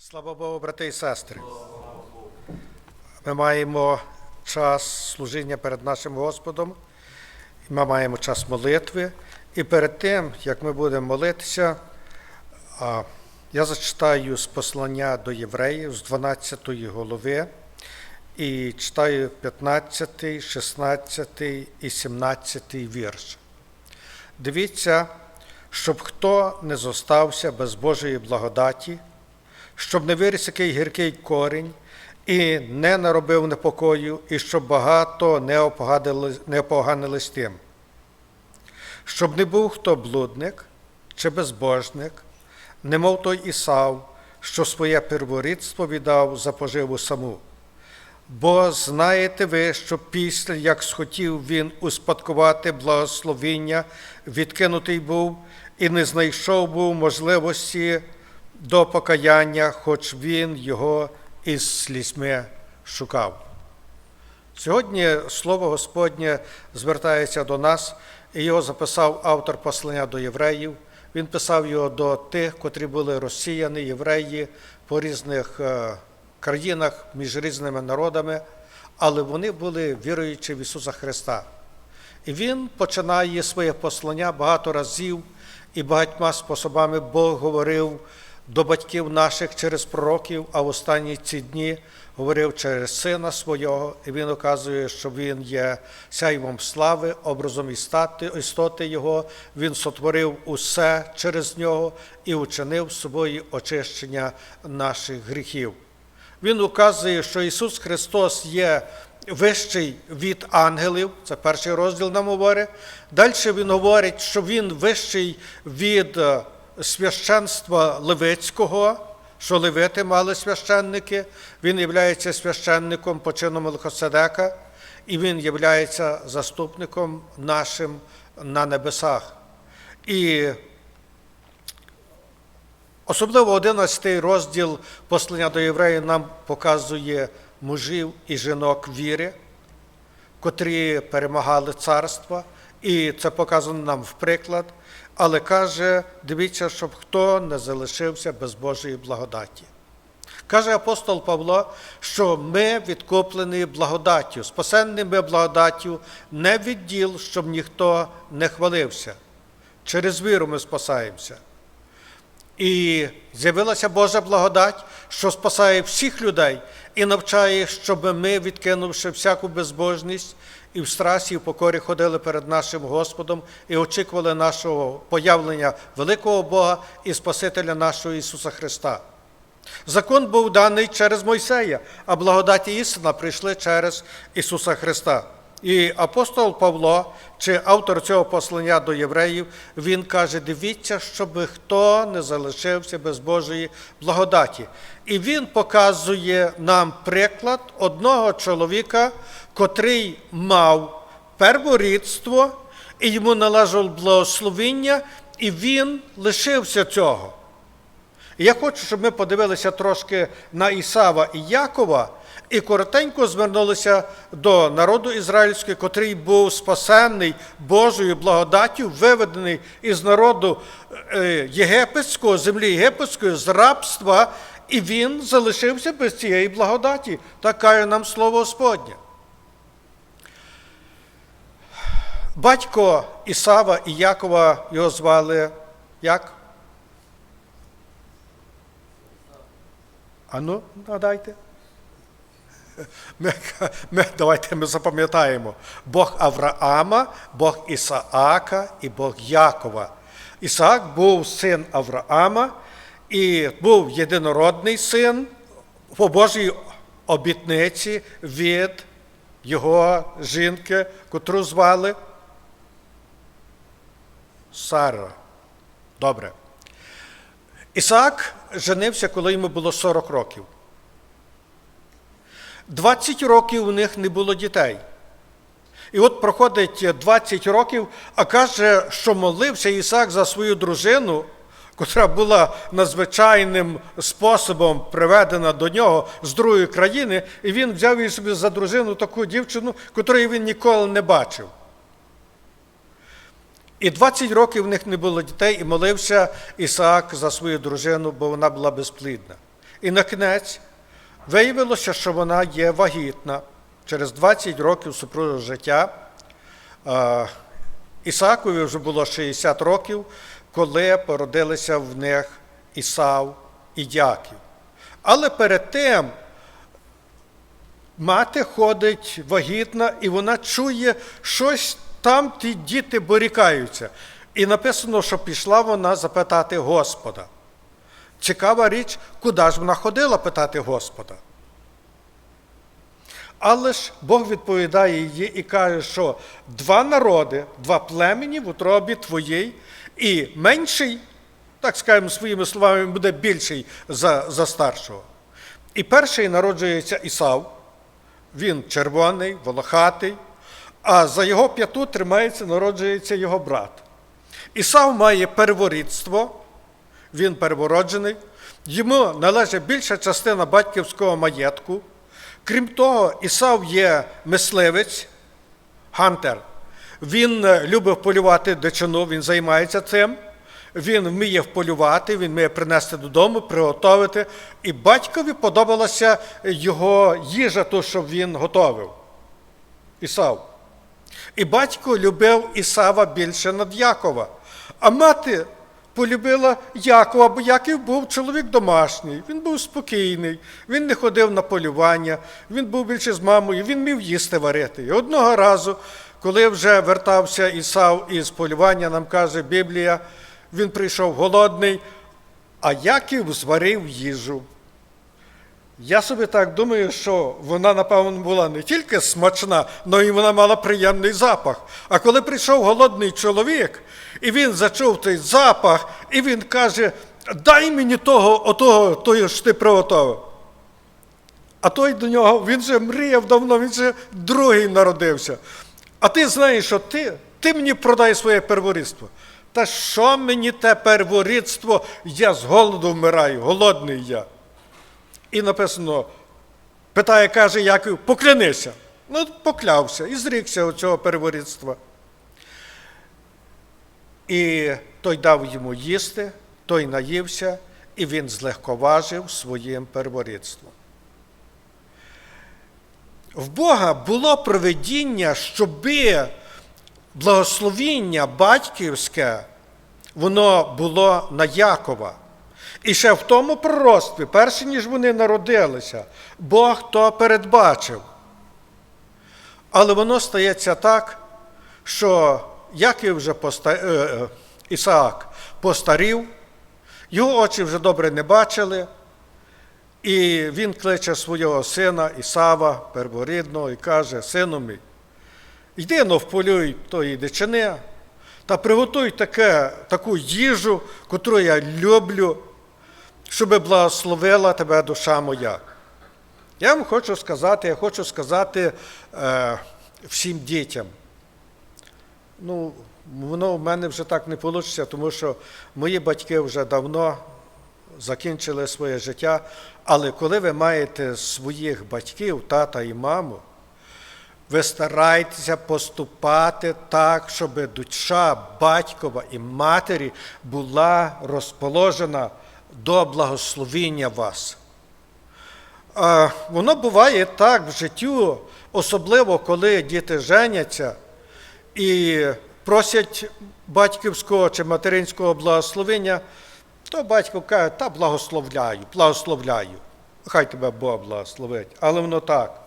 Слава Богу, брати і сестри. Ми маємо час служіння перед нашим Господом, ми маємо час молитви. І перед тим, як ми будемо молитися, я зачитаю з послання до євреїв з 12 голови і читаю 15, 16 і 17 вірш. Дивіться, щоб хто не зостався без Божої благодаті, щоб не виріс який гіркий корінь, і не наробив непокою, і щоб багато не опоганили, не опоганились тим. Щоб не був хто блудник чи безбожник, немов той Ісав, що своє перворідство віддав за поживу саму. Бо знаєте ви, що після як схотів він успадкувати благословіння, відкинутий був і не знайшов був можливості до покаяння, хоч він його із слізьми шукав. Сьогодні слово Господнє звертається до нас, і його записав автор послання до євреїв. Він писав його до тих, котрі були розсіяні євреї по різних е, країнах між різними народами, але вони були віруючі в Ісуса Христа. І він починає своє послання багато разів і багатьма способами Бог говорив до батьків наших через пророків, а в останні ці дні говорив через сина свого, і він указує, що він є сяйвом слави, образом істоти Його. Він сотворив усе через нього і учинив собою очищення наших гріхів. Він указує, що Ісус Христос є вищий від ангелів, це перший розділ нам говорить. Далі Він говорить, що Він вищий від е, священства Левицького, що левити мали священники. Він є священником по чину Мелхоседека, і Він є заступником нашим на небесах. І Особливо 11 розділ послання до євреїв нам показує мужів і жінок віри, котрі перемагали царства, і це показано нам в приклад. Але каже, дивіться, щоб хто не залишився без Божої благодаті. Каже апостол Павло, що ми відкуплені благодаттю, спасенні ми благодаттю не від діл, щоб ніхто не хвалився. Через віру ми спасаємося. І з'явилася Божа благодать, що спасає всіх людей і навчає, щоб ми, відкинувши всяку безбожність і в страсі, і в покорі ходили перед нашим Господом і очікували нашого появлення великого Бога і Спасителя нашого Ісуса Христа. Закон був даний через Мойсея, а благодаті істина прийшли через Ісуса Христа. І апостол Павло, чи автор цього послання до євреїв, він каже: дивіться, щоб хто не залишився без Божої благодаті. І він показує нам приклад одного чоловіка, котрий мав перворідство, і йому належало благословіння, і він лишився цього. І я хочу, щоб ми подивилися трошки на Ісава і Якова і коротенько звернулися до народу ізраїльського, котрий був спасенний Божою благодаттю, виведений із народу е, єгипетського, землі єгипетської, з рабства, і він залишився без цієї благодаті. Так каже нам слово Господнє. Батько Ісава і Якова його звали як? Ану, нагадайте. Ми, ми, давайте ми запам'ятаємо Бог Авраама, Бог Ісаака і Бог Якова. Ісаак був син Авраама і був єдинородний син по Божій обітниці від його жінки, котру звали Сара. Добре. Ісаак женився, коли йому було 40 років. 20 років у них не було дітей. І от проходить 20 років, а каже, що молився Ісаак за свою дружину, котра була надзвичайним способом приведена до нього з другої країни, і він взяв її собі за дружину таку дівчину, котрої він ніколи не бачив. І 20 років в них не було дітей, і молився Ісаак за свою дружину, бо вона була безплідна. І на кінець виявилося, що вона є вагітна. Через 20 років супружого життя е, Ісакові вже було 60 років, коли породилися в них Ісав і Яків. Але перед тим мати ходить вагітна, і вона чує, щось там ті діти борікаються. І написано, що пішла вона запитати Господа. Цікава річ, куди ж вона ходила питати Господа. Але ж Бог відповідає їй і каже, що два народи, два племені в утробі твоїй, і менший, так скажемо своїми словами, буде більший за, за старшого. І перший народжується Ісав, він червоний, волохатий, а за його п'яту тримається, народжується його брат. Ісав має перворідство, він перевороджений, йому належить більша частина батьківського маєтку. Крім того, Ісав є мисливець, гантер. Він е, любив полювати дичину, він займається цим. Він вміє вполювати, він вміє принести додому, приготувати. І батькові подобалася його їжа, ту, що він готовив. Ісав. І батько любив Ісава більше над Якова. А мати полюбила Якова, бо Яків був чоловік домашній, він був спокійний, він не ходив на полювання, він був більше з мамою, він міг їсти варити. І одного разу, коли вже вертався Ісав із полювання, нам каже Біблія, він прийшов голодний, а Яків зварив їжу. Я собі так думаю, що вона, напевно, була не тільки смачна, але й вона мала приємний запах. А коли прийшов голодний чоловік, і він зачув той запах, і він каже: дай мені того, отого, того, що ти приготовив. А той до нього, він же мріяв давно, він же другий народився. А ти знаєш, що ти, ти мені продай своє перворідство. Та що мені те перворідство? Я з голоду вмираю, голодний я. І написано, питає, каже Яків, поклянися. Ну, поклявся і зрікся цього переворідства. І той дав йому їсти, той наївся, і він злегковажив своїм перворідством. В Бога було проведіння, щоби благословіння батьківське, воно було на Якова. І ще в тому пророцтві, перше ніж вони народилися, Бог то передбачив. Але воно стається так, що Яків вже поста... е, е, Ісаак постарів, його очі вже добре не бачили, і він кличе свого сина Ісава, перворідного, і каже: Сину мій, йди но вполюй тої дичини та приготуй таке, таку їжу, котру я люблю, щоб благословила тебе душа моя. Я вам хочу сказати, я хочу сказати е, всім дітям. Ну, воно в мене вже так не вийде, тому що мої батьки вже давно закінчили своє життя. Але коли ви маєте своїх батьків, тата і маму, ви старайтеся поступати так, щоб душа батькова і матері була розположена до благословіння вас. Воно буває так в життю, особливо коли діти женяться і просять батьківського чи материнського благословення, то батько каже, та благословляю, благословляю. Хай тебе Бог благословить. Але воно так.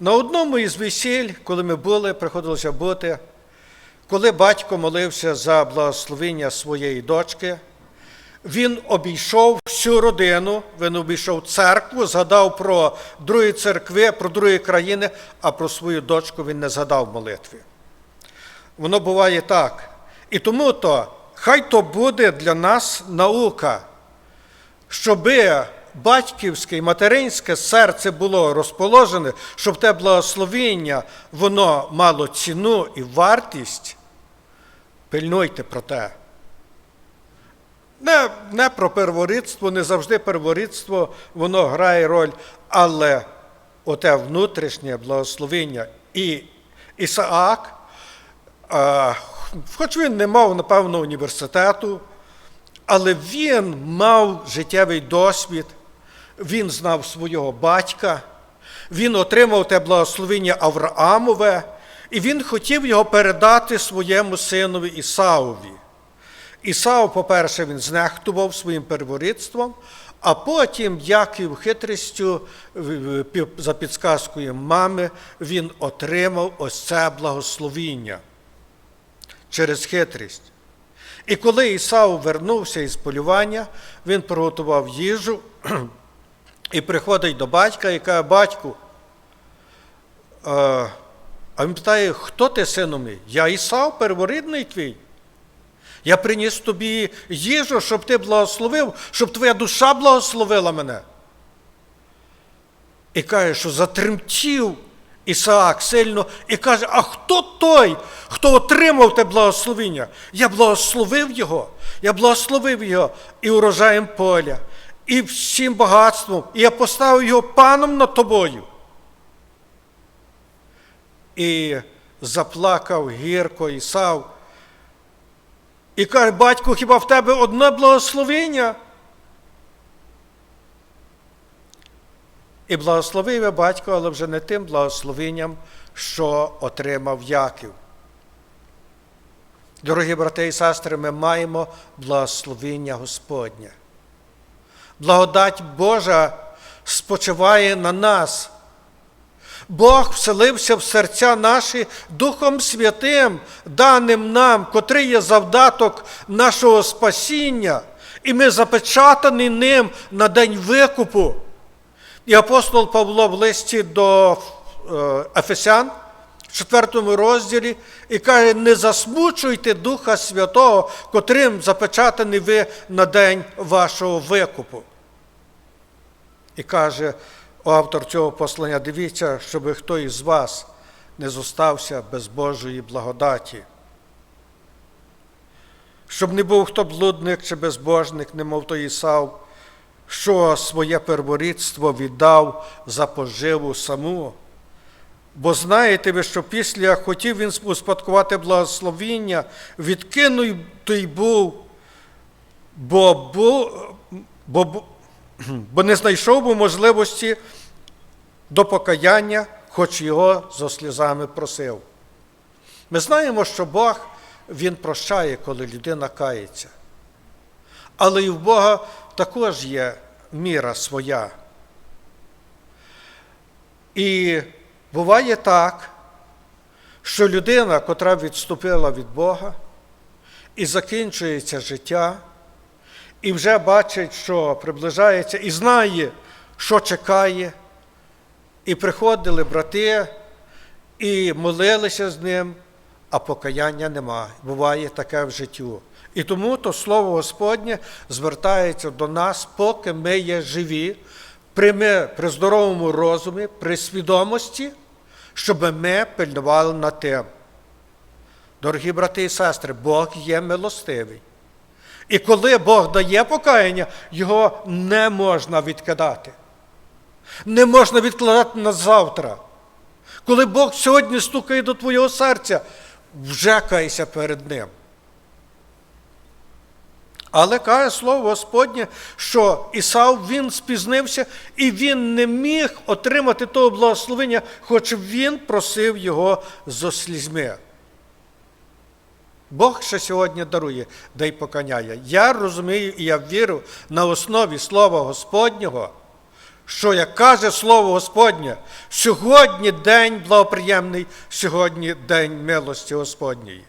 На одному із весіль, коли ми були, приходилося бути, коли батько молився за благословення своєї дочки, він обійшов всю родину, він обійшов церкву, згадав про другі церкви, про другі країни, а про свою дочку він не згадав в молитві. Воно буває так. І тому то, хай то буде для нас наука, щоби батьківське і материнське серце було розположене, щоб те благословіння, воно мало ціну і вартість. Пильнуйте про те. Не, не про перворідство, не завжди перворідство, воно грає роль, але оте внутрішнє благословення і Ісаак, а, хоч він не мав, напевно, університету, але він мав життєвий досвід, він знав свого батька, він отримав те благословення Авраамове, і він хотів його передати своєму синові Ісаові. Ісав, по-перше, він знехтував своїм перворідством, а потім, Яків хитрістю за підсказкою мами, він отримав ось це благословіння через хитрість. І коли Ісав вернувся із полювання, він приготував їжу і приходить до батька і каже, батьку, е, а він питає, хто ти, сину мій? Я Ісав, перворідний твій. Я приніс тобі їжу, щоб ти благословив, щоб твоя душа благословила мене. І каже, що затремтів Ісаак сильно і каже: А хто той, хто отримав те благословення? Я благословив його, я благословив його і урожаєм поля, і всім багатством, і я поставив його паном над тобою. І заплакав гірко Ісав. І каже, батько, хіба в тебе одне благословення? І благословив я батько, але вже не тим благословенням, що отримав Яків. Дорогі брати і сестри, ми маємо благословення Господнє. Благодать Божа спочиває на нас. Бог вселився в серця наші Духом Святим, даним нам, котрий є завдаток нашого спасіння, і ми запечатані ним на день викупу. І апостол Павло в листі до е, Ефесян в 4 розділі і каже: не засмучуйте Духа Святого, котрим запечатані ви на день вашого викупу. І каже автор цього послання: дивіться, щоб хто із вас не зостався без Божої благодаті. Щоб не був хто блудник чи безбожник, немов той Ісав, що своє перворідство віддав за поживу саму. Бо знаєте ви, що після хотів він успадкувати благословіння, відкинутий був, бо, бо, бо, бо не знайшов би можливості до покаяння, хоч його зо сльозами просив. Ми знаємо, що Бог Він прощає, коли людина кається. Але і в Бога також є міра своя. І буває так, що людина, котра відступила від Бога, і закінчується життя, і вже бачить, що приближається, і знає, що чекає, і приходили брати, і молилися з ним, а покаяння нема. Буває таке в життю. І тому то Слово Господнє звертається до нас, поки ми є живі, при, при здоровому розумі, при свідомості, щоб ми пильнували над тим. Дорогі брати і сестри, Бог є милостивий. І коли Бог дає покаяння, його не можна відкидати. Не можна відкладати на завтра. Коли Бог сьогодні стукає до твого серця, вже кайся перед Ним. Але каже слово Господнє, що Ісав він спізнився і він не міг отримати того благословення, хоч він просив його зо слізьми. Бог ще сьогодні дарує, дай поканяє. Я розумію і я вірю на основі Слова Господнього, що, як каже Слово Господнє, сьогодні день благоприємний, сьогодні день милості Господньої.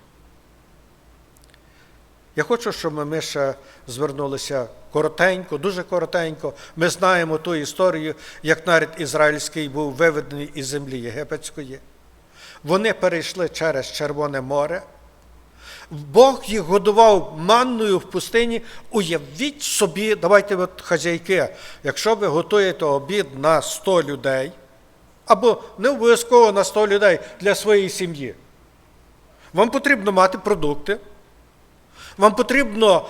Я хочу, щоб ми ще звернулися коротенько, дуже коротенько. Ми знаємо ту історію, як народ ізраїльський був виведений із землі єгипетської. Вони перейшли через Червоне море. Бог їх годував манною в пустині. Уявіть собі, давайте от хазяйки, якщо ви готуєте обід на 100 людей, або не обов'язково на 100 людей для своєї сім'ї, вам потрібно мати продукти. Вам потрібно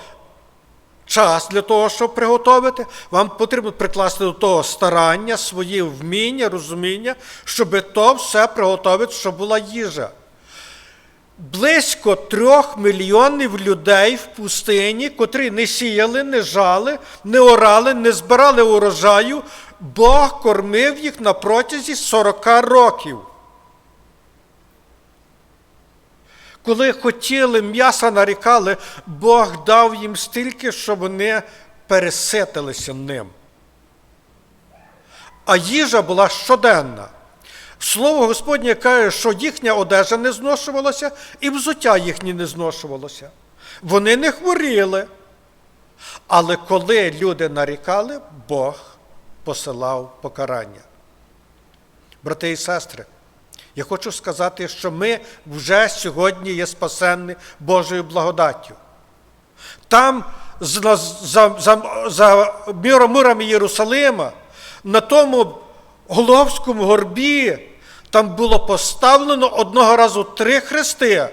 час для того, щоб приготувати. Вам потрібно прикласти до того старання, свої вміння, розуміння, щоб то все приготувати, щоб була їжа. Близько трьох мільйонів людей в пустині, котрі не сіяли, не жали, не орали, не збирали урожаю, Бог кормив їх на протязі 40 років. Коли хотіли м'яса нарікали, Бог дав їм стільки, щоб вони переситилися ним. А їжа була щоденна. Слово Господнє каже, що їхня одежа не зношувалася, і взуття їхнє не зношувалося. Вони не хворіли. Але коли люди нарікали, Бог посилав покарання. Брати і сестри, я хочу сказати, що ми вже сьогодні є спасенні Божою благодаттю. Там за, за, за, за мурами Єрусалима, на тому Головському горбі, там було поставлено одного разу три хрести.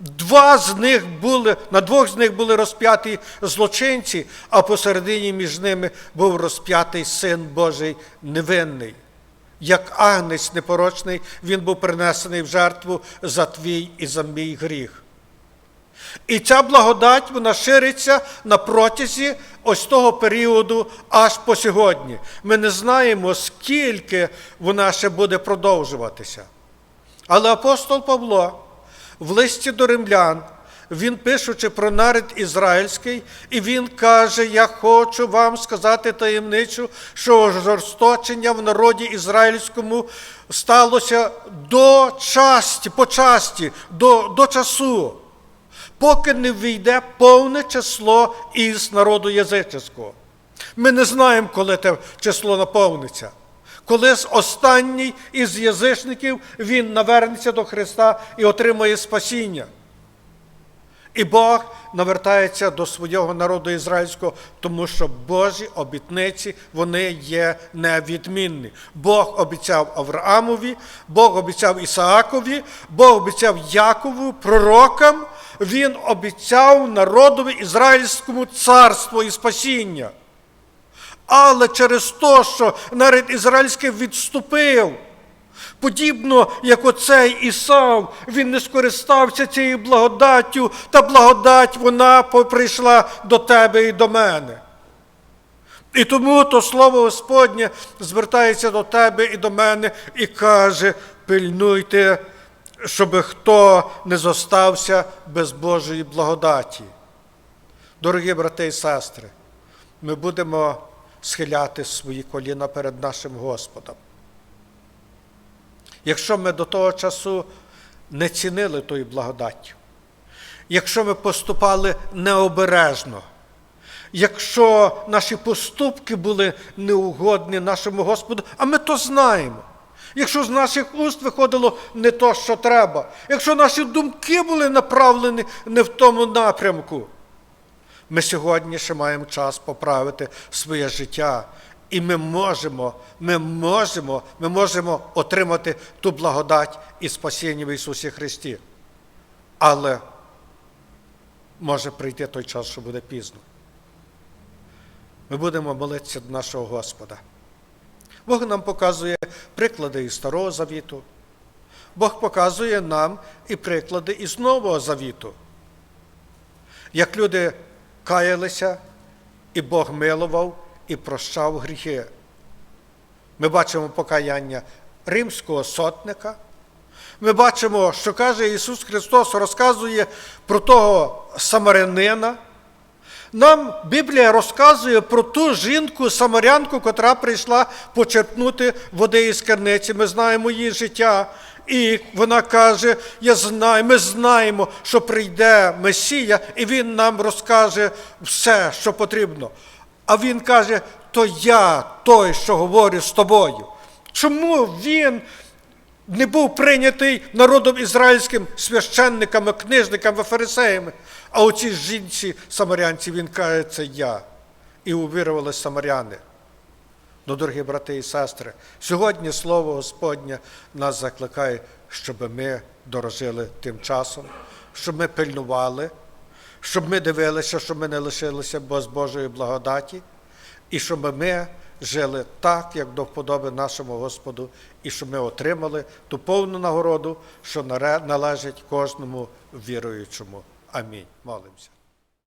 Два з них були, на двох з них були розп'яті злочинці, а посередині між ними був розп'ятий син Божий невинний. Як агнець непорочний, він був принесений в жертву за твій і за мій гріх. І ця благодать вона шириться на протязі ось того періоду аж по сьогодні. Ми не знаємо, скільки вона ще буде продовжуватися. Але апостол Павло в листі до римлян, він пишучи про народ ізраїльський, і він каже: Я хочу вам сказати таємничу, що жорсточення в народі ізраїльському сталося до часті, по часті, до, до часу поки не війде повне число із народу язичського. Ми не знаємо, коли те число наповниться. Коли останній із язичників він навернеться до Христа і отримає спасіння. І Бог навертається до свого народу ізраїльського, тому що Божі обітниці вони є невідмінні. Бог обіцяв Авраамові, Бог обіцяв Ісаакові, Бог обіцяв Якову, пророкам, Він обіцяв народові ізраїльському царство і спасіння. Але через те, що народ ізраїльський відступив, Подібно, як оцей Ісав, він не скористався цією благодаттю, та благодать вона прийшла до тебе і до мене. І тому то Слово Господнє звертається до тебе і до мене і каже: пильнуйте, щоб хто не зостався без Божої благодаті. Дорогі брати і сестри, ми будемо схиляти свої коліна перед нашим Господом. Якщо ми до того часу не цінили тої благодаттю, якщо ми поступали необережно, якщо наші поступки були неугодні нашому Господу, а ми то знаємо. Якщо з наших уст виходило не то, що треба, якщо наші думки були направлені не в тому напрямку, ми сьогодні ще маємо час поправити своє життя і ми можемо, ми можемо, ми можемо отримати ту благодать і спасіння в Ісусі Христі. Але може прийти той час, що буде пізно. Ми будемо молитися до нашого Господа. Бог нам показує приклади із Старого Завіту. Бог показує нам і приклади із Нового Завіту. Як люди каялися, і Бог милував і прощав гріхи. Ми бачимо покаяння римського сотника. Ми бачимо, що каже Ісус Христос, розказує про того самарянина. Нам Біблія розказує про ту жінку, самарянку, котра прийшла почерпнути води із керниці. Ми знаємо її життя. І вона каже: Я знаю, ми знаємо, що прийде Месія, і Він нам розкаже все, що потрібно. А він каже, то я той, що говорю з тобою. Чому він не був прийнятий народом ізраїльським священниками, книжниками, фарисеями? А у цій жінці самарянці він каже, це я. І увірували самаряни. Ну, дорогі брати і сестри, сьогодні Слово Господнє нас закликає, щоб ми дорожили тим часом, щоб ми пильнували щоб ми дивилися, щоб ми не лишилися без Божої благодаті, і щоб ми жили так, як до вподоби нашому Господу, і щоб ми отримали ту повну нагороду, що належить кожному віруючому. Амінь. Молимося.